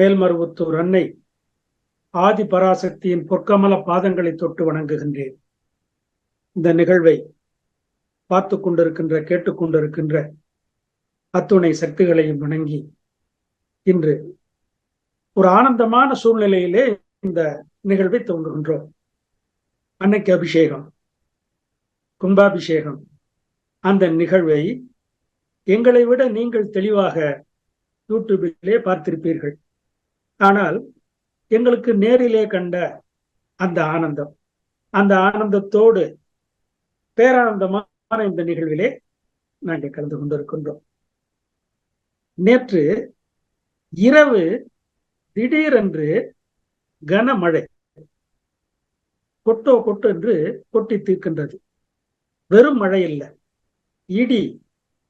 மேல்மருவத்தூர் அன்னை ஆதி பராசக்தியின் பொற்கமல பாதங்களை தொட்டு வணங்குகின்றேன். இந்த நிகழ்வை பார்த்து கொண்டிருக்கின்ற கேட்டுக்கொண்டிருக்கின்ற அத்துணை சக்திகளையும் வணங்கி இன்று ஒரு ஆனந்தமான சூழ்நிலையிலே இந்த நிகழ்வை துவங்குகின்றோம் அன்னைக்கு அபிஷேகம் கும்பாபிஷேகம். அந்த நிகழ்வை எங்களை விட நீங்கள் தெளிவாக யூடியூபிலே பார்த்திருப்பீர்கள். ஆனால் எங்களுக்கு நேரிலே கண்ட அந்த ஆனந்தம் அந்த ஆனந்தத்தோடு பேரானந்தமான இந்த நிகழ்விலே நாங்கள் கலந்து கொண்டிருக்கின்றோம். நேற்று இரவு திடீரென்று கனமழை கொட்டோ கொட்டு என்று கொட்டி தீர்க்கின்றது. வெறும் மழை இல்லை இடி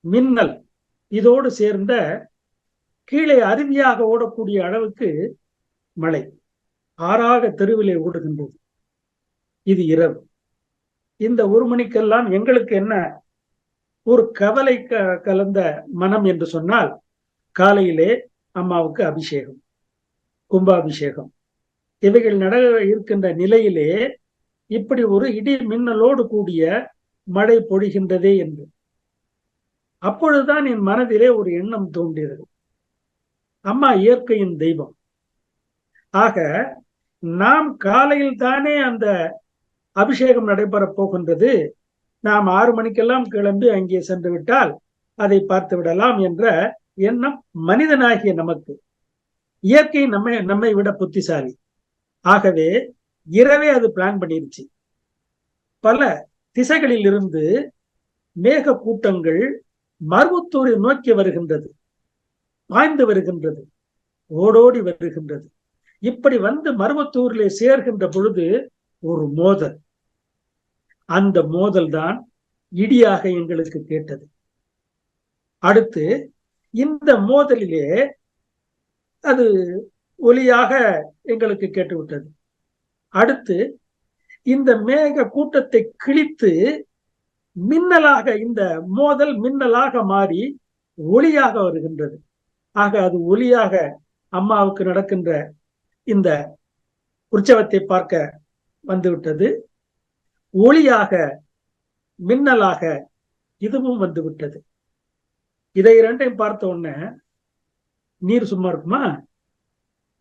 மின்னல் இதோடு சேர்ந்த கீழே அருவியாக ஓடக்கூடிய அளவுக்கு மழை ஆறாக தெருவிலே ஓடுகின்றது. இது இரவு. இந்த ஒரு மணிக்கெல்லாம் எங்களுக்கு என்ன ஒரு கவலை க கலந்த மனம் என்று சொன்னால் காலையிலே அம்மாவுக்கு அபிஷேகம் கும்பாபிஷேகம். இவைகள் நட இருக்கின்ற நிலையிலே இப்படி ஒரு இடி மின்னலோடு கூடிய மழை பொழிகின்றதே என்று. அப்பொழுதுதான் என் மனதிலே ஒரு எண்ணம் தோன்றியது. அம்மா இயற்கையின் தெய்வம். ஆக நாம் காலையில் தானே அந்த அபிஷேகம் நடைபெற போகின்றது. நாம் ஆறு மணிக்கெல்லாம் கிளம்பி அங்கே சென்று விட்டால் அதை பார்த்து விடலாம் என்ற எண்ணம் மனிதனாகிய நமக்கு. இயற்கை நம்மை நம்மை விட புத்திசாலி. ஆகவே இரவே அது பிளான் பண்ணிருச்சு. பல திசைகளில் இருந்து மேக கூட்டங்கள் மருவத்தூரை நோக்கி வருகின்றது. பாய்ந்து வருகின்றது ஓடோடி வருகின்றது. இப்படி வந்து மருவத்தூரிலே சேர்கின்ற பொழுது ஒரு மோதல். அந்த மோதல் தான் இடியாக எங்களுக்கு கேட்டது. அடுத்து இந்த மோதலிலே அது ஒலியாக எங்களுக்கு கேட்டுவிட்டது. அடுத்து இந்த மேக கூட்டத்தை கிழித்து மின்னலாக இந்த மோதல் மின்னலாக மாறி ஒளியாக வருகின்றது. ஆக அது ஒளியாக அம்மாவுக்கு நடக்கின்ற இந்த உற்சவத்தை பார்க்க வந்துவிட்டது. ஒளியாக மின்னலாக இதுவும் வந்துவிட்டது. இதை இரண்டையும் பார்த்த உடனே நீர் சும்மா இருக்குமா?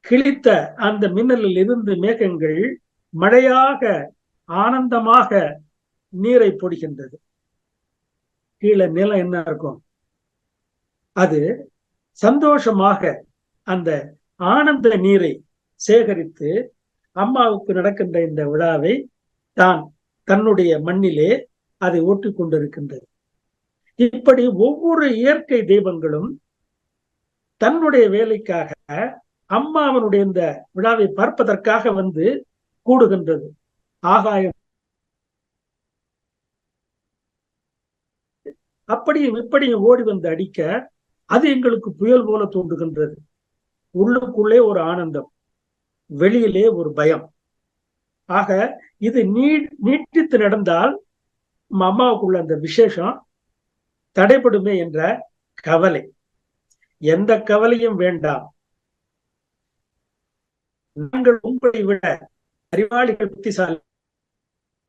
கிழித்த அந்த மின்னலில் இருந்து மேகங்கள் மழையாக ஆனந்தமாக நீரை பொடிக்கின்றது கீழே நிலம் என்ன இருக்கும்? அது சந்தோஷமாக அந்த ஆனந்த நீரை சேகரித்து அம்மாவுக்கு நடக்கின்ற இந்த விழாவை தான் தன்னுடைய மண்ணிலே அதை ஓட்டிக் கொண்டிருக்கின்றது. இப்படி ஒவ்வொரு இயற்கை தெய்வங்களும் தன்னுடைய வேலைக்காக அம்மாவனுடைய இந்த விழாவை பார்ப்பதற்காக வந்து கூடுகின்றது. ஆகாயம். அப்படியும் இப்படியும் ஓடி வந்து அடிக்க அது எங்களுக்கு புயல் போல தோன்றுகின்றது. உள்ளுக்குள்ளே ஒரு ஆனந்தம் வெளியிலே ஒரு பயம். ஆக இது நீ நீட்டித்து நடந்தால் நம்ம அம்மாவுக்குள்ள அந்த விசேஷம் தடைபடுமே என்ற கவலை. எந்த கவலையும் வேண்டாம். நாங்கள் உங்களை விட அறிவாளிகள் புத்திசாலி.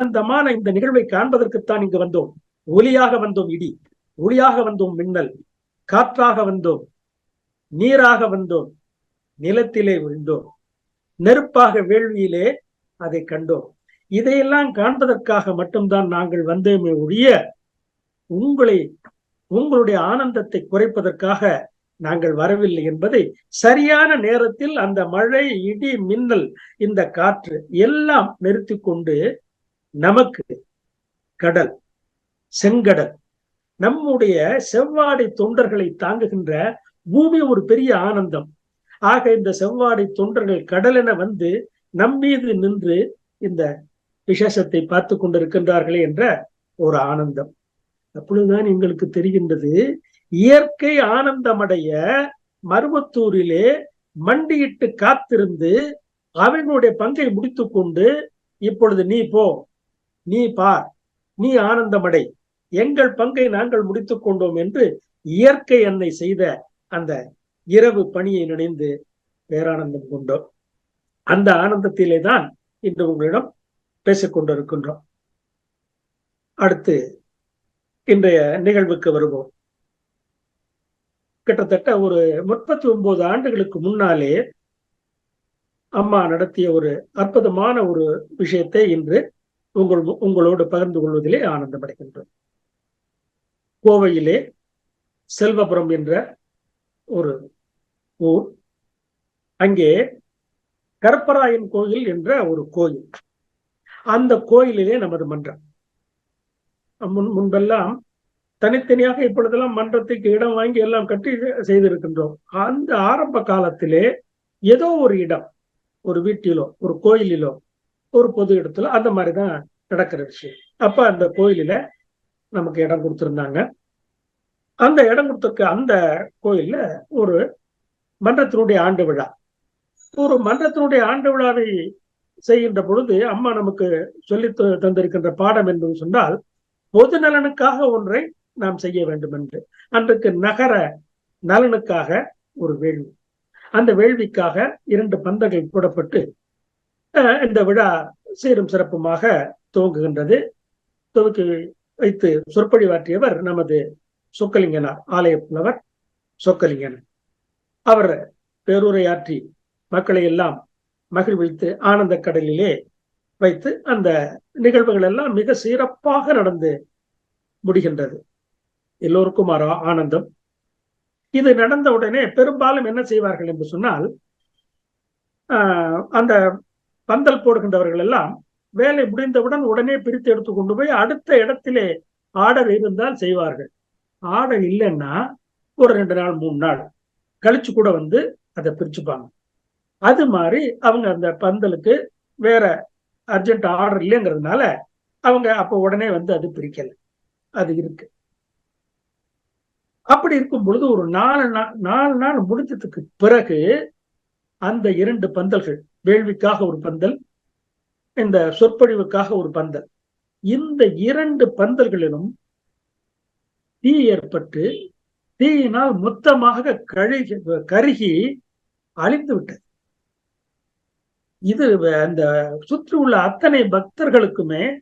ஆனந்தமான இந்த நிகழ்வை காண்பதற்குத்தான் இங்கு வந்தோம். ஒலியாக வந்தோம் இடி ஒளியாக வந்தோம் மின்னல். காற்றாக வந்தோம் நீராக வந்தோம் நிலத்திலே விழுந்தோம். நெருப்பாக வேள்வியிலே அதை கண்டோம். இதையெல்லாம் காண்பதற்காக மட்டும்தான் நாங்கள் வந்தோமே ஒழிய உங்களை உங்களுடைய ஆனந்தத்தை குறைப்பதற்காக நாங்கள் வரவில்லை என்பதை சரியான நேரத்தில் அந்த மழை இடி மின்னல் இந்த காற்று எல்லாம் நிறுத்தி கொண்டு நமக்கு கடல் செங்கடல் நம்முடைய செவ்வாடை தொண்டர்களை தாங்குகின்ற பூமி ஒரு பெரிய ஆனந்தம். ஆக இந்த செவ்வாடை தொண்டர்கள் கடலென வந்து நம் மீது நின்று இந்த விசேஷத்தை பார்த்து கொண்டிருக்கின்றார்களே என்ற ஒரு ஆனந்தம். அப்பொழுதுதான் எங்களுக்கு தெரிகின்றது இயற்கை ஆனந்தமடைய மருவத்தூரிலே மண்டியிட்டு காத்திருந்து அவங்களுடைய பங்கை முடித்து கொண்டு இப்பொழுது நீ போ நீ பார் நீ ஆனந்தமடை. எங்கள் பங்கை நாங்கள் முடித்துக் கொண்டோம் என்று இயற்கை என்னை செய்த அந்த இரவு பணியை நினைந்து பேரானந்தம் கொண்டோம். அந்த ஆனந்தத்திலே தான் இன்று உங்களிடம் பேசிக் கொண்டிருக்கின்றோம். அடுத்து இன்றைய நிகழ்வுக்கு வருவோம். கிட்டத்தட்ட ஒரு முப்பத்தி ஒன்பது ஆண்டுகளுக்கு முன்னாலே அம்மா நடத்திய ஒரு அற்புதமான ஒரு விஷயத்தை இன்று உங்கள் உங்களோடு பகிர்ந்து கொள்வதிலே ஆனந்தம் அடைகின்றோம் கோவையிலே செல்வபுரம் என்ற ஒரு ஊர். அங்கே கருப்பராயன் கோயில் என்ற ஒரு கோயில். அந்த கோயிலிலே நமது மன்றம். முன் முன்பெல்லாம் தனித்தனியாக இப்பொழுதெல்லாம் மன்றத்துக்கு இடம் வாங்கி எல்லாம் கட்டி செய்திருக்கின்றோம். அந்த ஆரம்ப காலத்திலே ஏதோ ஒரு இடம் ஒரு வீட்டிலோ ஒரு கோயிலிலோ ஒரு பொது இடத்துல அந்த மாதிரிதான் நடக்கிற விஷயம். அப்ப அந்த கோயிலில நமக்கு இடம் கொடுத்துருந்தாங்க. அந்த இடம் கொடுத்துருக்க அந்த கோயில்ல ஒரு மன்றத்தினுடைய ஆண்டு விழா. ஒரு மன்றத்தினுடைய ஆண்டு விழாவை செய்கின்ற பொழுது அம்மா நமக்கு சொல்லி தந்திருக்கின்ற பாடம் என்று சொன்னால் பொது நலனுக்காக ஒன்றை நாம் செய்ய வேண்டும் என்று. அன்றைக்கு நகர நலனுக்காக ஒரு வேள்வி. அந்த வேள்விக்காக இரண்டு பந்தங்கள் போடப்பட்டு இந்த விழா சீரும் சிறப்புமாக துவங்குகின்றது. துவக்கி வைத்து சொற்பொழிவாற்றியவர் நமது சொக்கலிங்கனார் ஆலய புலவர் சொக்கலிங்கனார் அவர் பேருரையாற்றி மக்களை எல்லாம் மகிழ்வித்து ஆனந்த கடலிலே வைத்து அந்த நிகழ்வுகள் எல்லாம் மிக சிறப்பாக நடந்து முடிகின்றது. எல்லோருக்கும் ஆனந்தம். இது நடந்த உடனே பெரும்பாலும் என்ன செய்வார்கள் என்று சொன்னால் அந்த பந்தல் போடுகின்றவர்கள் எல்லாம் வேலை முடிந்தவுடன் உடனே பிரித்து எடுத்து கொண்டு போய் அடுத்த இடத்திலே ஆர்டர் இருந்தால் செய்வார்கள். ஆர்டர் இல்லைன்னா ஒரு ரெண்டு நாள் மூணு நாள் கழிச்சு கூட வந்து அதை பிரிச்சுப்பாங்க. அது மாதிரி அவங்க அந்த பந்தலுக்கு வேற அர்ஜென்ட் ஆர்டர் இல்லைங்கிறதுனால அவங்க அப்போ உடனே வந்து அது பிரிக்கல. அது இருக்கு. அப்படி இருக்கும் பொழுது ஒரு நாலு நாள் நாலு நாள் முடிஞ்சதுக்கு பிறகு அந்த இரண்டு பந்தல்கள் வேள்விக்காக ஒரு பந்தல் இந்த சொற்பொழிவுக்காக ஒரு பந்தல். இந்த இரண்டு பந்தல்களிலும் தீ ஏற்பட்டு தீயினால் மொத்தமாக கழுகி கருகி அழிந்து விட்டது. இது அந்த சுற்றி உள்ள அத்தனை பக்தர்களுக்குமே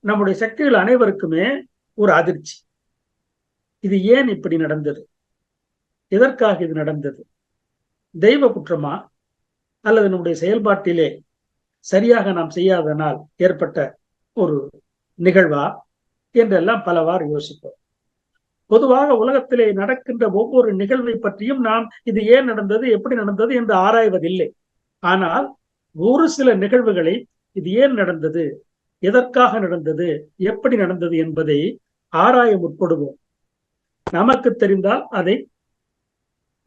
நம்முடைய சக்திகள் அனைவருக்குமே ஒரு அதிர்ச்சி. இது ஏன் இப்படி நடந்தது? எதற்காக இது நடந்தது? தெய்வ குற்றமா? அல்லது நம்முடைய செயல்பாட்டிலே சரியாக நாம் செய்யாதனால் ஏற்பட்ட ஒரு நிகழ்வா என்றெல்லாம் பலவாறு யோசிப்போம். பொதுவாக உலகத்திலே நடக்கின்ற ஒவ்வொரு நிகழ்வை பற்றியும் நாம் இது ஏன் நடந்தது எப்படி நடந்தது என்று ஆராய்வதில்லை. ஆனால் ஒரு சில நிகழ்வுகளை இது ஏன் நடந்தது எதற்காக நடந்தது எப்படி நடந்தது என்பதை ஆராய முற்படுவோம். நமக்கு தெரிந்தால் அதை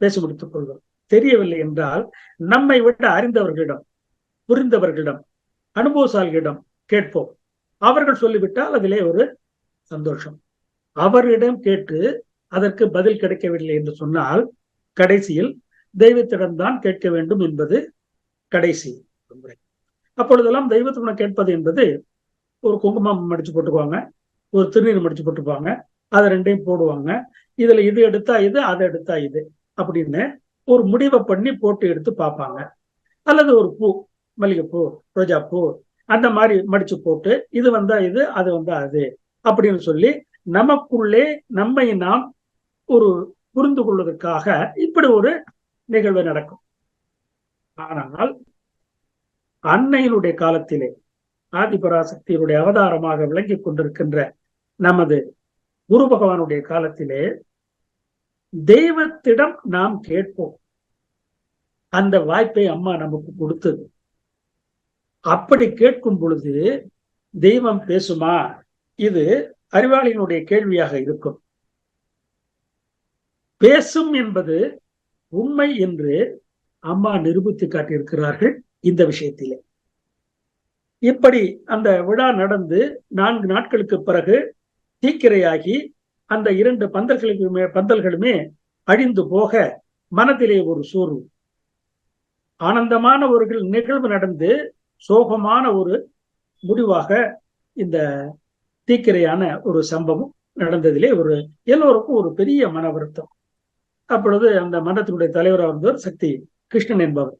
பேசி முடித்துக் கொள்வோம். தெரியவில்லை என்றால் நம்மை விட அறிந்தவர்களிடம் புரிந்தவர்களிடம் அனுபவசாலிகளிடம் கேட்போம். அவர்கள் சொல்லிவிட்டால் அதிலே ஒரு சந்தோஷம். அவரிடம் கேட்டு அதற்கு பதில் கிடைக்கவில்லை என்று சொன்னால் கடைசியில் தெய்வத்திடம்தான் கேட்க வேண்டும் என்பது கடைசி முறை. அப்பொழுதெல்லாம் தெய்வத்திடம் கேட்பது என்பது ஒரு குங்குமம் மடிச்சு போட்டுக்குவாங்க ஒரு திருநீர் மடிச்சு போட்டுப்பாங்க அதை ரெண்டையும் போடுவாங்க. இதுல இது எடுத்தா இது அதை எடுத்தா இது அப்படின்னு ஒரு முடிவை பண்ணி போட்டு எடுத்து பார்ப்பாங்க. அல்லது ஒரு பூ மல்லிகைப்பூ ரோஜாப்பூ அந்த மாதிரி மடிச்சு போட்டு இது வந்தா இது அது வந்தா அது அப்படின்னு சொல்லி நமக்குள்ளே நம்மை நாம் ஒரு புரிந்து கொள்வதற்காக இப்படி ஒரு நிகழ்வு நடக்கும். ஆனால் அன்னையினுடைய காலத்திலே ஆதிபராசக்தியினுடைய அவதாரமாக விளங்கி கொண்டிருக்கின்ற நமது குரு பகவானுடைய காலத்திலே தெய்வத்திடம் நாம் கேட்போம். அந்த வாய்ப்பை அம்மா நமக்கு கொடுத்தது. அப்படி கேட்கும் பொழுது தெய்வம் பேசுமா? இது அறிவாளியினுடைய கேள்வியாக இருக்கும். பேசும் என்பது உண்மை என்று அம்மா நிரூபித்து காட்டியிருக்கிறார்கள் இந்த விஷயத்திலே. இப்படி அந்த விழா நடந்து நான்கு நாட்களுக்கு பிறகு தீக்கிரையாகி அந்த இரண்டு பந்தல்களுக்குமே பந்தல்களுமே அழிந்து போக மனதிலே ஒரு சோர்வு. ஆனந்தமான ஒரு நிகழ்வு நடந்து சோகமான ஒரு முடிவாக இந்த தீக்கிரையான ஒரு சம்பவம் நடந்ததிலே ஒரு எல்லோருக்கும் ஒரு பெரிய மன வருத்தம். அப்பொழுது அந்த மன்றத்தினுடைய தலைவராக இருந்தவர் சக்தி கிருஷ்ணன் என்பவர்.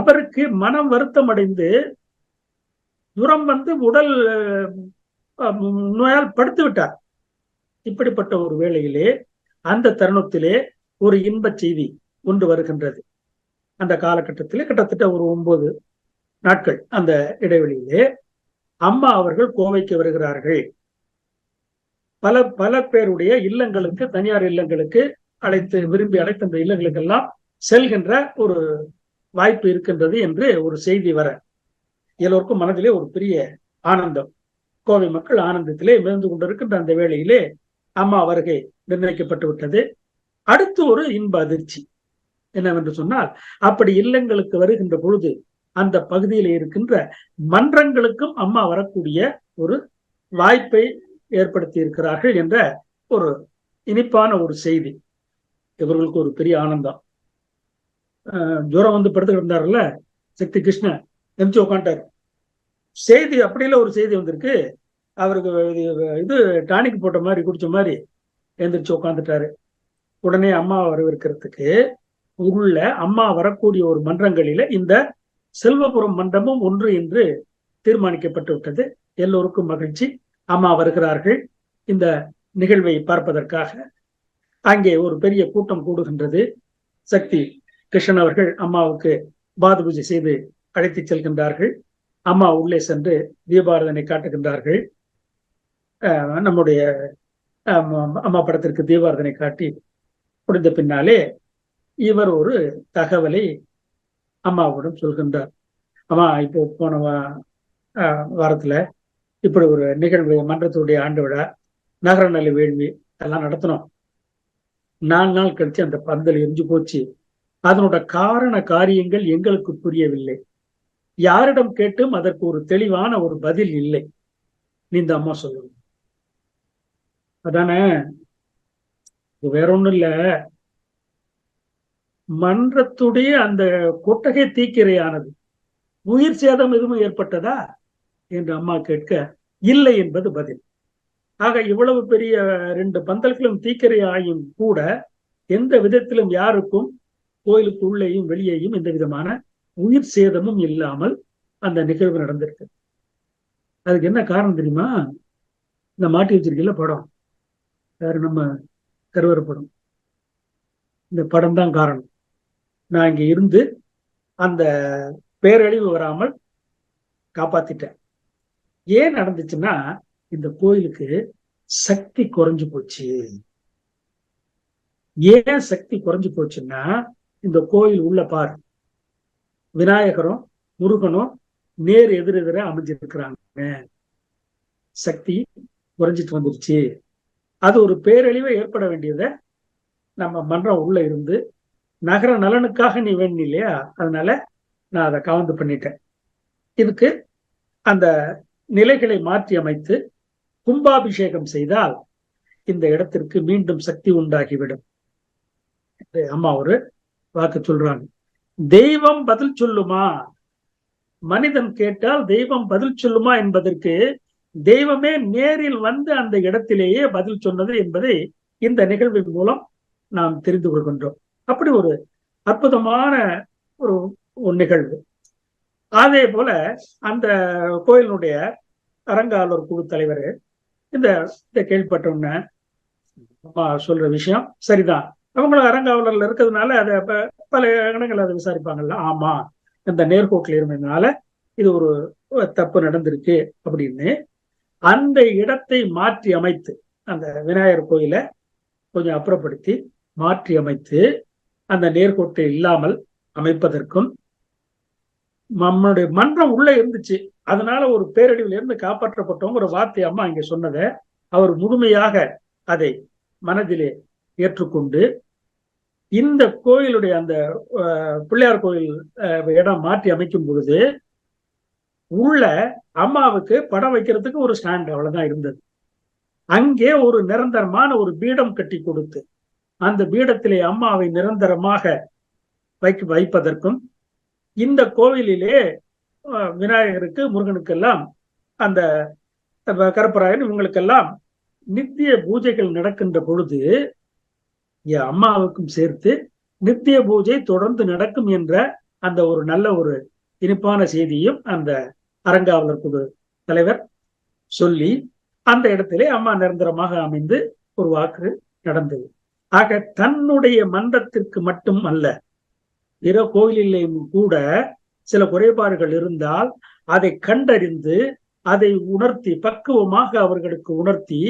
அவருக்கு மனம் வருத்தம் அடைந்து துரம் வந்து உடல் நோயால் படுத்து விட்டார். இப்படிப்பட்ட ஒரு வேளையிலே அந்த தருணத்திலே ஒரு இன்ப செய்தி ஒன்று வருகின்றது. அந்த காலகட்டத்திலே கிட்டத்தட்ட ஒரு ஒன்பது நாட்கள் அந்த இடைவெளியிலே அம்மா அவர்கள் கோவைக்கு வருகிறார்கள். பல பல பேருடைய இல்லங்களுக்கு தனியார் இல்லங்களுக்கு அழைத்து விரும்பி அழைத்த அந்த இல்லங்களுக்கெல்லாம் செல்கின்ற ஒரு வாய்ப்பு இருக்கின்றது என்று ஒரு செய்தி வர எல்லோருக்கும் மனதிலே ஒரு பெரிய ஆனந்தம். கோவை மக்கள் ஆனந்தத்திலே மிதந்து கொண்டிருக்கின்ற அந்த வேளையிலே அம்மா வருகை நிர்ணயிக்கப்பட்டு விட்டது. அடுத்து ஒரு இன்ப அதிர்ச்சி என்னவென்று சொன்னால் அப்படி இல்லங்களுக்கு வருகின்ற பொழுது அந்த பகுதியில் இருக்கின்ற மன்றங்களுக்கும் அம்மா வரக்கூடிய ஒரு வாய்ப்பை ஏற்படுத்தி இருக்கிறார்கள் என்ற ஒரு இனிப்பான ஒரு செய்தி. இவர்களுக்கு ஒரு பெரிய ஆனந்தம். ஜுரம் வந்து படுத்துக்கிட்டு இருந்தாருல்ல சக்தி கிருஷ்ணன் எம்ஜி உட்காண்டாரு செய்தி அப்படியில ஒரு செய்தி வந்திருக்கு. அவருக்கு இது டானிக் போட்ட மாதிரி குடிச்ச மாதிரி எந்திரிச்சு உட்காந்துட்டாரு உடனே அம்மா வரவிருக்கிறதுக்கு உள்ள அம்மா வரக்கூடிய ஒரு மன்றங்களில இந்த செல்வபுரம் மண்டபம் ஒன்று என்று தீர்மானிக்கப்பட்டு விட்டது எல்லோருக்கும் மகிழ்ச்சி. அம்மா வருகிறார்கள். இந்த நிகழ்வை பார்ப்பதற்காக. அங்கே ஒரு பெரிய கூட்டம் கூடுகின்றது. சக்தி கிருஷ்ணன் அவர்கள் அம்மாவுக்கு பாது பூஜை செய்து அழைத்து செல்கின்றார்கள். அம்மா உள்ளே சென்று தீபாரதனை காட்டுகின்றார்கள். நம்முடைய அம்மா படத்திற்கு தீபாரதனை காட்டி முடிந்த பின்னாலே இவர் ஒரு தகவலை அம்மாவிடம் சொல்கின்றார். அம்மா இப்போ போன வாரத்துல இப்படி ஒரு நிகழ்வு மன்றத்துடைய ஆண்டு விழா நகர நல வேள்வி எல்லாம் நடத்தணும் நாலு நாள் கழிச்சு அந்த பந்தல் எரிஞ்சு போச்சு. அதனோட காரண காரியங்கள் எங்களுக்கு புரியவில்லை. யாரிடம் கேட்டும் அதற்கு ஒரு தெளிவான ஒரு பதில் இல்லை. நீ இந்த அம்மா சொல்லணும் அதானே? வேற ஒண்ணும் இல்ல. மன்றத்துடைய அந்த கொட்டகை தீக்கிரையானது உயிர் சேதம் எதுவும் ஏற்பட்டதா என்று அம்மா கேட்க இல்லை என்பது பதில். ஆக இவ்வளவு பெரிய ரெண்டு பந்தல்களும் தீக்கிரை ஆயும் கூட எந்த விதத்திலும் யாருக்கும் கோயிலுக்கு உள்ளேயும் வெளியேயும் எந்த விதமான உயிர் சேதமும் இல்லாமல் அந்த நிகழ்வு நடந்திருக்கு. அதுக்கு என்ன காரணம் தெரியுமா? இந்த மாட்டி வச்சிருக்கல படம். வேற நம்ம கருவற படம் இந்த படம் தான் காரணம். நான் இங்க இருந்து அந்த பேரழிவு வராமல் காப்பாத்திட்டேன். ஏன் நடந்துச்சுன்னா இந்த கோயிலுக்கு சக்தி குறைஞ்சு போச்சு. ஏன் சக்தி குறைஞ்சு போச்சுன்னா இந்த கோயில் உள்ள பார் விநாயகரும் முருகனும் நேர் எதிரெதிர அமைஞ்சிருக்கிறாங்க. சக்தி குறைஞ்சிட்டு வந்துருச்சு. அது ஒரு பேரழிவை ஏற்பட வேண்டியதை நம்ம மன்றம் உள்ள இருந்து நகர நலனுக்காக நீ வேணும் இல்லையா அதனால நான் அதை கவர்ந்து பண்ணிட்டேன். இதுக்கு அந்த நிலைகளை மாற்றி அமைத்து கும்பாபிஷேகம் செய்தால் இந்த இடத்திற்கு மீண்டும் சக்தி உண்டாகிவிடும். அம்மா ஒரு வாக்கு சொல்றாங்க. தெய்வம் பதில் சொல்லுமா? மனிதன் கேட்டால் தெய்வம் பதில் சொல்லுமா என்பதற்கு தெய்வமே நேரில் வந்து அந்த இடத்திலேயே பதில் சொன்னது என்பதை இந்த நிகழ்வின் மூலம் நாம் தெரிந்து கொள்கின்றோம். அப்படி ஒரு அற்புதமான ஒரு நிகழ்வு. அதே போல அந்த கோயிலுடைய அரங்காலூர் குழு தலைவர் இந்த இதை கேள்விப்பட்டோன்னு சொல்ற விஷயம் சரிதான். அவங்களும் அரங்காவலர்ல இருக்கிறதுனால அதை பல இடங்கள் அதை விசாரிப்பாங்கல்ல. ஆமா இந்த நேர்கோட்டில் இருந்ததுனால இது ஒரு தப்பு நடந்திருக்கு அப்படின்னு. அந்த இடத்தை மாற்றி அமைத்து அந்த விநாயகர் கோயில கொஞ்சம் அப்புறப்படுத்தி மாற்றி அமைத்து அந்த நேர்கோட்டை இல்லாமல் அமைப்பதற்கும் நம்மளுடைய மன்றம் உள்ளே இருந்துச்சு. அதனால ஒரு பேரழிவில் இருந்து காப்பாற்றப்பட்டவங்க ஒரு வார்த்தை அம்மா இங்க சொன்னதை அவர் முழுமையாக அதை மனதிலே ஏற்றுக்கொண்டு இந்த கோயிலுடைய அந்த பிள்ளையார் கோயில் இடம் மாற்றி அமைக்கும் பொழுது உள்ள அம்மாவுக்கு படம் வைக்கிறதுக்கு ஒரு ஸ்டாண்ட் அவ்வளவுதான் இருந்தது. அங்கே ஒரு நிரந்தரமான ஒரு பீடம் கட்டி கொடுத்து அந்த பீடத்திலே அம்மாவை நிரந்தரமாக வைக்க வைப்பதற்கும் இந்த கோவிலிலே விநாயகருக்கு முருகனுக்கெல்லாம் அந்த கருப்பராயன் இவங்களுக்கெல்லாம் நித்திய பூஜைகள் நடக்கின்ற பொழுது அம்மாவுக்கும் சேர்த்து நித்திய பூஜை தொடர்ந்து நடக்கும் என்ற அந்த ஒரு நல்ல ஒரு இனிப்பான செய்தியும் அந்த அறங்காவலர் குழு தலைவர் சொல்லி அந்த இடத்திலே அம்மா நிரந்தரமாக அமைந்து ஒரு வாக்கு நடந்தது. ஆக தன்னுடைய மன்றத்திற்கு மட்டும் அல்ல பிற கோயிலிலேயும் கூட சில குறைபாடுகள் இருந்தால் அதை கண்டறிந்து அதை உணர்த்தி பக்குவமாக அவர்களுக்கு உணர்த்தி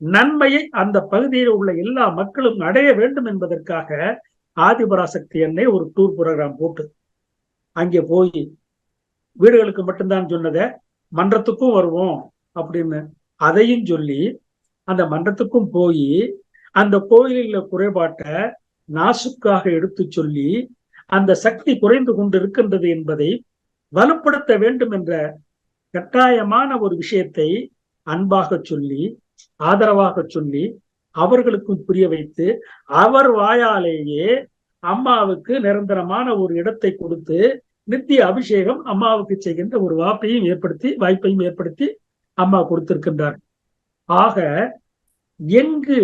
நன்மையை அந்த பகுதியில் உள்ள எல்லா மக்களும் அடைய வேண்டும் என்பதற்காக ஆதிபராசக்தி என்னை ஒரு டூர் ப்ரோக்ராம் போட்டு அங்கே போய் வீடுகளுக்கு மட்டும்தான் சொன்னத மன்றத்துக்கும் வருவோம் அப்படின்னு அதையும் சொல்லி அந்த மன்றத்துக்கும் போய் அந்த கோயிலில் குறைபாட்டை நாசுக்காக எடுத்து சொல்லி அந்த சக்தி குறைந்து கொண்டு இருக்கின்றது என்பதை வலுப்படுத்த வேண்டும் என்ற கட்டாயமான ஒரு விஷயத்தை அன்பாக சொல்லி ஆதரவாக சொல்லி அவர்களுக்கும் புரிய வைத்து அவர் வாயாலேயே அம்மாவுக்கு நிரந்தரமான ஒரு இடத்தை கொடுத்து நித்திய அபிஷேகம் அம்மாவுக்கு செய்கின்ற ஒரு வாப்பையும் ஏற்படுத்தி வாய்ப்பையும் ஏற்படுத்தி அம்மா கொடுத்திருக்கின்றார் ஆக எங்கு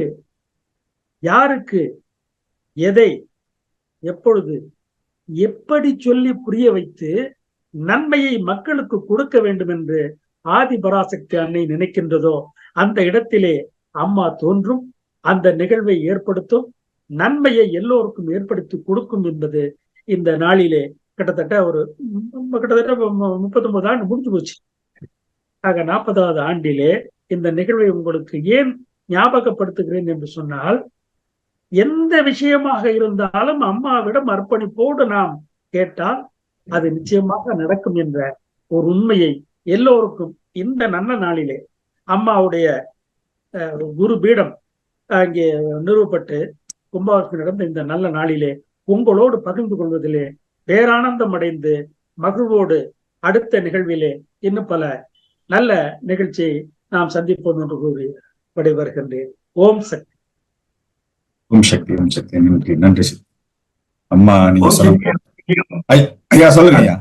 யாருக்கு எதை எப்பொழுது எப்படி சொல்லி புரிய வைத்து நன்மையை மக்களுக்கு கொடுக்க வேண்டும் என்று ஆதி பராசக்தி அன்னை நினைக்கின்றதோ அந்த இடத்திலே அம்மா தோன்றும் அந்த நிகழ்வை ஏற்படுத்தும் நன்மையை எல்லோருக்கும் ஏற்படுத்தி கொடுக்கும் என்பது இந்த நாளிலே கிட்டத்தட்ட ஒரு கிட்டத்தட்ட முப்பத்தொன்பது ஆண்டு முடிஞ்சு போச்சு. ஆக நாற்பதாவது ஆண்டிலே இந்த நிகழ்வை உங்களுக்கு ஏன் ஞாபகப்படுத்துகிறேன் என்று சொன்னால் எந்த விஷயமாக இருந்தாலும் அம்மாவிடம் அர்ப்பணிப்போடு நாம் கேட்டால் அது நிச்சயமாக நடக்கும் என்ற ஒரு உண்மையை எல்லோருக்கும் இந்த நல்ல நாளிலே அம்மாவுடைய குரு பீடம் அங்கே நிறுவப்பட்டு கும்பாபிஷேகம் நடந்த இந்த நல்ல நாளிலே உங்களோடு பகிர்ந்து கொள்வதிலே பேரானந்தம் அடைந்து மகிழ்வோடு அடுத்த நிகழ்விலே இன்னும் பல நல்ல நிகழ்ச்சியை நாம் சந்திப்போம் என்று கூறி விடைபெறுகின்றேன். ஓம் சக்தி. ஓம் சக்தி ஓம் சக்தி நன்றி. நன்றி அம்மா நீங்க சொல்லுங்க. ஐயா சொல்லுங்க ஐயா.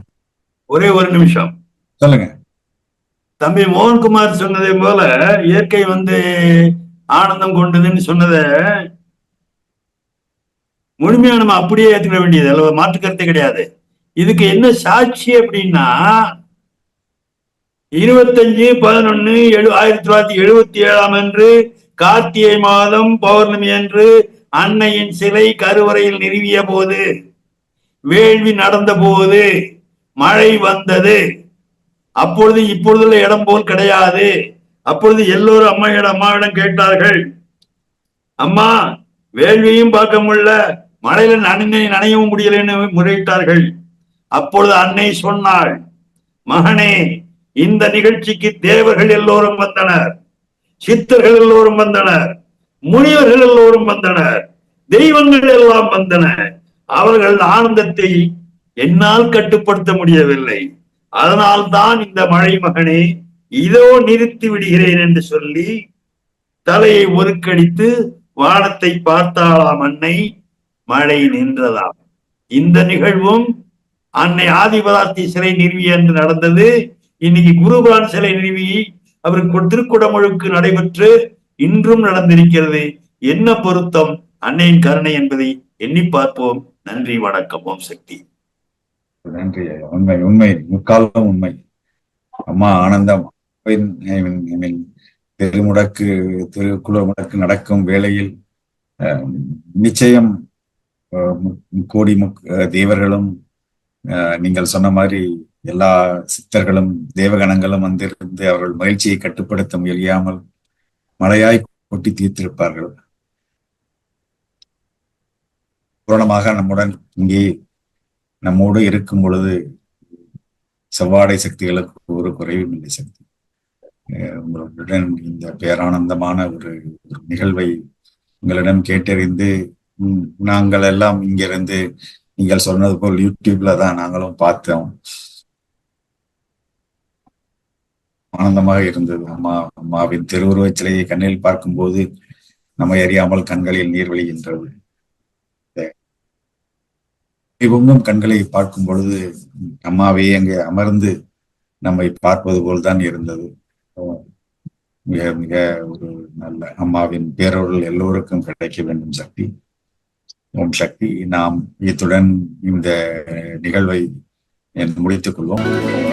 ஒரே ஒரு நிமிஷம். சொல்லுங்க. தம்பி மோகன்குமார் சொன்னதை போல இயற்கை வந்து ஆனந்தம் கொண்டதுன்னு சொன்னத முழுமையா நம்ம அப்படியே ஏத்துக்க வேண்டியது. அல்ல மாற்று கருத்து கிடையாது. இதுக்கு என்ன சாட்சி அப்படின்னா இருபத்தஞ்சு பதினொன்னு எழு ஆயிரத்தி தொள்ளாயிரத்தி எழுபத்தி ஏழாம் அன்று கார்த்திகை மாதம் பௌர்ணமி அன்று அன்னையின் சிலை கருவறையில் நிறுவிய போது வேள்வி நடந்த போது மழை வந்தது. அப்பொழுது இப்பொழுதுள்ள இடம் போல் கிடையாது. அப்பொழுது எல்லோரும் அம்மையிடம் அம்மாவிடம் கேட்டார்கள் அம்மா வேள்வியும் பார்க்க முடியல. மழையில நனைந்து நனையவும் முடியலன்னு முறையிட்டார்கள். அப்பொழுது அன்னை சொன்னாள் மகனே இந்த நிகழ்ச்சிக்கு தேவர்கள் எல்லோரும் வந்தனர். சித்தர்கள் எல்லோரும் வந்தனர். முனிவர்கள் எல்லோரும் வந்தனர் தெய்வங்கள் எல்லாம் வந்தன அவர்கள் ஆனந்தத்தை என்னால் கட்டுப்படுத்த முடியவில்லை. அதனால் தான் இந்த மழை மகனே இதோ நிறுத்தி விடுகிறேன் என்று சொல்லி தலையை ஒருக்கடித்து வானத்தை பார்த்தாளாம் அன்னை மழை நின்றதாம். இந்த நிகழ்வும் அன்னை ஆதிபராத்தி சிலை நிறுவி என்று நடந்தது. இன்னைக்கு குருபான் சிலை நிறுவி அவர் திருக்குடமுழுக்கு நடைபெற்று இன்றும் நடந்திருக்கிறது. என்ன பொருத்தம்? அன்னையின் கருணை என்பதை எண்ணி பார்ப்போம். நன்றி வணக்கம். ஓம் சக்தி. நன்றி உண்மை உண்மை. முக்காலம் உண்மை. அம்மா ஆனந்தம். திருமுடக்கு திருக்குழு முடக்கு நடக்கும் வேளையில் நிச்சயம் கோடி முக் தேவர்களும் நீங்கள் சொன்ன மாதிரி எல்லா சித்தர்களும் தேவகணங்களும் வந்திருந்து அவர்கள் மகிழ்ச்சியை கட்டுப்படுத்த முயலியாமல் மழையாய் கொட்டி தீர்த்திருப்பார்கள். பூரணமாக நம்முடன் இங்கே நம்மோடு இருக்கும் பொழுது செவ்வாடை சக்திகளுக்கு ஒரு குறைவும் இல்லை சக்தி. உங்களுடன் இந்த பேரானந்தமான ஒரு நிகழ்வை உங்களிடம் கேட்டறிந்து நாங்கள் எல்லாம் இங்கிருந்து நீங்கள் சொன்னது போல் யூடியூப்ல தான் நாங்களும் பார்த்தோம். ஆனந்தமாக இருந்தது. அம்மா அம்மாவின் திருவுருவச் சிலையை கண்ணில் பார்க்கும்போது நம்மை அறியாமல் கண்களில் நீர் வழிகின்றது. பொங்கும் கண்களை பார்க்கும் பொழுது அம்மாவே அங்கே அமர்ந்து நம்மை பார்ப்பது போல்தான் இருந்தது. மிக மிக ஒரு நல்ல அம்மாவின் பேரவர்கள் எல்லோருக்கும் கிடைக்க வேண்டும் சக்தி. ஓம் சக்தி. நாம் இத்துடன் இந்த நிகழ்வை முடித்துக் கொள்வோம்.